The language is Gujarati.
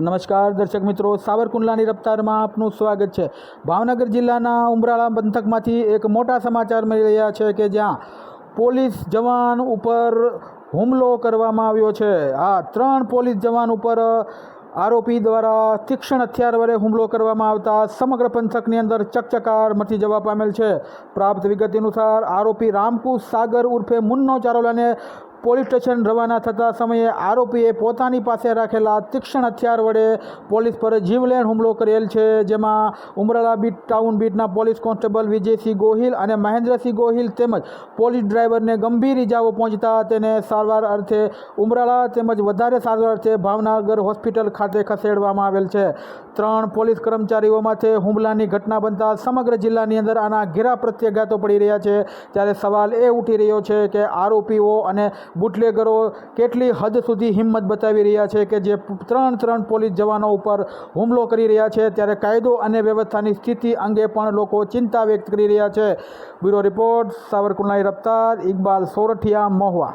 નમસ્કાર દર્શક મિત્રો, સાવરકુંડલાની રફતારમાં આપનું સ્વાગત છે. ભાવનગર જિલ્લાના ઉમરાળા પંથકમાંથી એક મોટા સમાચાર મળી રહ્યા છે કે જ્યાં પોલીસ જવાન ઉપર હુમલો કરવામાં આવ્યો છે. આ ત્રણ પોલીસ જવાન ઉપર આરોપી દ્વારા તીક્ષ્ણ હથિયાર વડે હુમલો કરવામાં આવતા સમગ્ર પંથકની અંદર ચકચકાર મચી જવા પામેલ છે. પ્રાપ્ત વિગત અનુસાર, આરોપી રામકુ સાગર ઉર્ફે મુન્નો ચારોલાને પોલીસ સ્ટેશન રવાના થતા સમયે આરોપીએ પોતાની પાસે રાખેલા તીક્ષ્ણ હથિયાર વડે પોલીસ પર જીવલેણ હુમલો કરેલ છે, જેમાં ઉમરાળા બીટ, ટાઉન બીટના પોલીસ કોન્સ્ટેબલ વિજયસિંહ ગોહિલ અને મહેન્દ્રસિંહ ગોહિલ તેમજ પોલીસ ડ્રાઈવરને ગંભીર ઇજાઓ પહોંચતા તેને સારવાર અર્થે ઉમરાળા તેમજ વધારે સારવાર અર્થે ભાવનગર હોસ્પિટલ ખાતે ખસેડવામાં આવેલ છે. ત્રણ પોલીસ કર્મચારીઓ માથે હુમલાની ઘટના બનતા સમગ્ર જિલ્લાની અંદર આના ઘેરા પ્રત્યાઘાતો પડી રહ્યા છે. ત્યારે સવાલ એ ઉઠી રહ્યો છે કે આરોપીઓ અને બુટલેગરો કેટલી હદ સુધી હિંમત બતાવી રહ્યા છે કે જે ત્રણ ત્રણ પોલીસ જવાનો ઉપર હુમલો કરી રહ્યા છે, ત્યારે કાયદો અને વ્યવસ્થાની સ્થિતિ અંગે પણ લોકો ચિંતા વ્યક્ત કરી રહ્યા છે. બ્યુરો રિપોર્ટ, સાવરકુંડલાની રફતાર, ઇકબાલ સોરઠિયા, મહુવા.